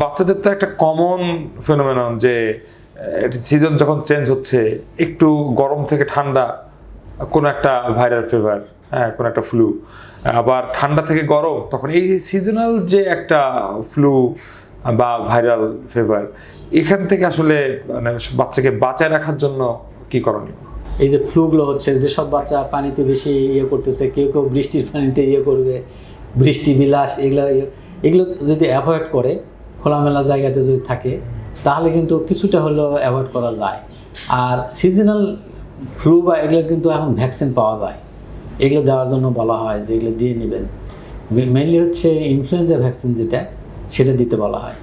বাচ্চাদের তো একটা কমন ফেনোমেনন যে সিজন যখন চেঞ্জ হচ্ছে, একটু গরম থেকে ঠান্ডা, কোনো একটা ভাইরাল ফিভার হ্যাঁ কোনো একটা ফ্লু আবার ঠান্ডা থেকে গরম, তখন এই সিজনাল যে একটা ফ্লু বা ভাইরাল ফিভার এখান থেকে আসলে মানে বাচ্চাকে বাঁচায় রাখার জন্য কি করণীয়? এই যে ফ্লুগুলো হচ্ছে যেসব বাচ্চা পানিতে বেশি ইয়ে করতেছে, কেউ কেউ বৃষ্টির পানিতে ইয়ে করবে, বৃষ্টি, বিলাস, এগুলো এগুলো যদি অ্যাভয়েড করে খোলামেলা জায়গাতে যদি থাকে, তাহলে কিন্তু কিছুটা হলেও অ্যাভয়েড করা যায়। আর সিজনাল ফ্লু বা এগুলো কিন্তু এখন ভ্যাকসিন পাওয়া যায়। এগুলো দেওয়ার জন্য বলা হয় যে এগুলো দিয়ে নেবেন। মেনলি হচ্ছে ইনফ্লুয়েঞ্জা ভ্যাকসিন যেটা, সেটা দিতে বলা হয়।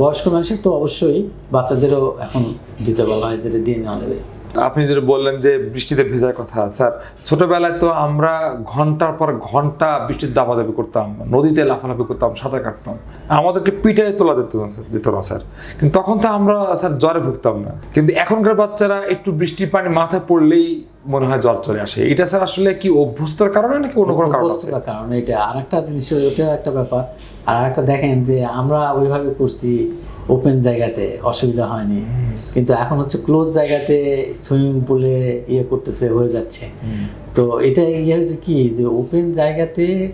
বয়স্ক মানুষের তো অবশ্যই বাচ্চাদেরও এখন দিতে বলা হয় যেটা দিয়ে নেওয়া নেবে। আপনি যেটা বললেন যে বৃষ্টিতে ভেজার কথা, স্যার, ছোটবেলায় তো আমরা ঘণ্টার পর ঘণ্টা বৃষ্টির দাবাদাবি করতাম, নদীতে লাফালাফি করতাম, সাঁতার কাটতাম। আমাদেরকে পিঠায় তোলা স্যার- দিত না, স্যার। কিন্তু তখন তো আমরা, স্যার, জ্বরে ভুগতাম না। কিন্তু এখনকার বাচ্চারা একটু বৃষ্টির পানি মাথায় পড়লেই মনে হয় জ্বর চলে আসে। এটা, স্যার, আসলে কি অভ্যস্তর কারণে নাকি অন্য কোনো কারণ অভ্যস্ততার কারণে এটা। আর একটা জিনিস ওটা একটা ব্যাপার। আর একটা দেখেন যে আমরা ওইভাবে করছি ওপেন জায়গাতে অসুবিধা হয়নি। কিন্তু এখন হচ্ছে ক্লোজ জায়গাতে সুইমিং পুলে ইয়ে করতেছে হয়ে যাচ্ছে। তো এটা ইয়ে হচ্ছে কি? যে ওপেন জায়গাতে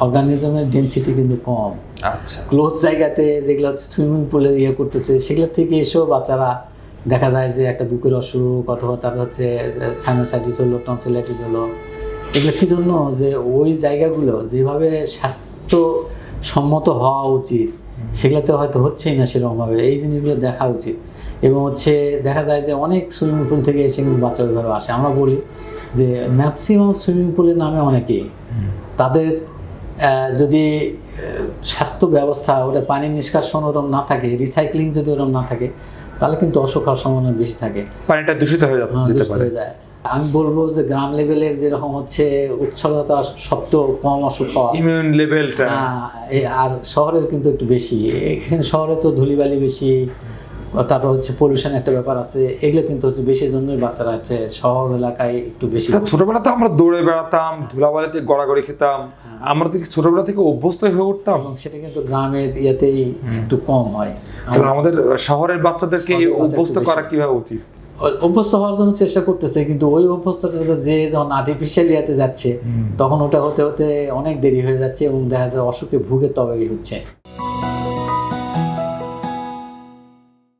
অর্গানিজমের ডেন্সিটি কিন্তু কম। আচ্ছা। ক্লোজ জায়গাতে যেগুলো হচ্ছে সুইমিং পুলে ইয়ে করতেছে সেগুলো থেকে এসেও বাচ্চারা দেখা যায় যে একটা বুকের অসুখ অথবা তার হচ্ছে সাইনোসাইটিস হলো টনসিলাইটিস হলো। এগুলো কি জন্য? যে ওই জায়গাগুলো যেভাবে স্বাস্থ্যসম্মত হওয়া উচিত সেগুলোতে হয়তো হচ্ছেই না সেরকমভাবে এই জিনিসগুলো দেখা উচিত। এবং হচ্ছে দেখা যায় যে অনেক সুইমিং পুল থেকে এসে কিন্তু বাচ্চা ওইভাবে আসে। আমরা বলি যে ম্যাক্সিমাম সুইমিং পুলের নামে অনেকেই। তাদের যদি স্বাস্থ্য ব্যবস্থা ওটা পানি নিষ্কাশন ওরম না থাকে রিসাইক্লিং যদি ওরম না থাকে তাহলে কিন্তু অসুখ হওয়ার সম্ভাবনা বেশি থাকে। পানিটা দূষিত হয়ে যাবে হ্যাঁ, দূষিত হয়ে যায়। আমি বলব যে গ্রাম লেভেলের যেরকম হচ্ছে উচ্ছলতা সত্ত্বেও কম অসুখ হওয়া। ইমিউন লেভেলটা আর শহরের কিন্তু একটু বেশি। এখানে শহরে তো ধুলিবালি বেশি তারপর হচ্ছে পলিউশন একটা ব্যাপার আছে এগুলো কিন্তু হচ্ছে বেশি জন্যই বাচ্চারা হচ্ছে শহর এলাকায় একটু বেশি ছোটবেলাতে আমরা দৌড়ে বেড়াতাম ধুলাবালিতে গড়াগড়ি খেতাম আমরা তো কি ছোটবেলা থেকে অভ্যস্ত হয়ে উঠতাম? সেটা কিন্তু গ্রামের ইয়েতেই একটু কম হয়। তাহলে আমাদের শহরের বাচ্চাদেরকে অভ্যস্ত করা কীভাবে উচিত? অভ্যস্ত হওয়ার জন্য চেষ্টা করতেছে কিন্তু ওই অভ্যস্তটা যে যখন আর্টিফিশিয়াল ইয়াতে যাচ্ছে তখন ওটা হতে হতে অনেক দেরি হয়ে যাচ্ছে এবং দেখা যায় অসুখে ভুগে তবেই হচ্ছে।